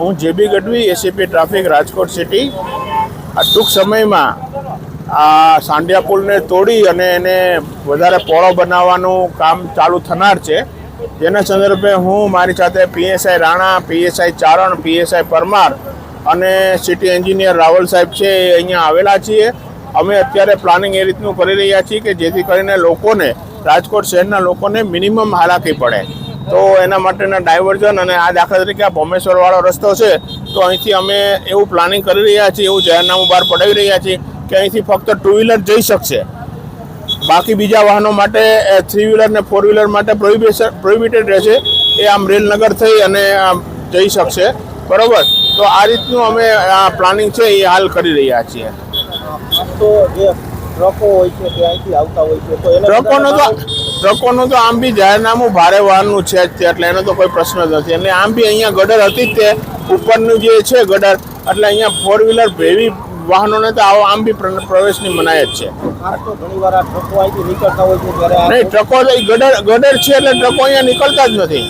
હું JB Gadhvi ACP traffic, Rajkot city, આ ટૂંક સમયમાં આ સાંડિયા પુલને તોડી અને એને વધારે પહોળો બનાવવાનું કામ ચાલુ થનાર છે. જેના સંદર્ભે હું મારી સાથે PSI Rana, PSI Charan, PSI Parmar અને સિટી એન્જિનિયર રાવલ સાહેબ છે એ અહીંયા આવેલા છીએ. અમે અત્યારે પ્લાનિંગ એ રીતનું કરી રહ્યા છીએ કે જેથી કરીને લોકોને, રાજકોટ શહેરના લોકોને મિનિમમ હાલાકી પડે. તો એના માટેના ડાયવર્ઝન અને આ દાખલા તરીકે આ ભોમેશ્વરવાળો રસ્તો છે તો અહીંથી અમે એવું પ્લાનિંગ કરી રહ્યા છીએ એવું જાહેરનામું બહાર પડાવી રહ્યા છીએ કે અહીંથી ફક્ત ટુ વ્હીલર જઈ શકશે. બાકી બીજા વાહનો માટે થ્રી વ્હીલર ને ફોર વ્હીલર માટે પ્રોહિબિશન પ્રોહિબિટેડ રહેશે. એ આમ રેલનગર થઈ અને જઈ શકશે. બરોબર? તો આ રીતનું અમે આ પ્લાનિંગ છે એ હાલ કરી રહ્યા છીએ. તો જે ટ્રકો હોય છે તે અહીંથી આવતા હોય છે તો એને ટ્રકોનો તો ટ્રકોનું તો આમ બી જાહેરનામું ભારે વાહનનું છે જ તે એટલે એનો તો કોઈ પ્રશ્ન જ નથી. એટલે આમ બી અહીંયા ગડર હતી જ તે ઉપરનું જે છે ગડર એટલે અહીંયા ફોર વ્હીલર ભેવી વાહનોને તો આવો આમ બી પ્રવેશની મનાય જ છે. નહીં ટ્રકો ગડર ગટર છે એટલે ટ્રકો અહીંયા નીકળતા જ નથી.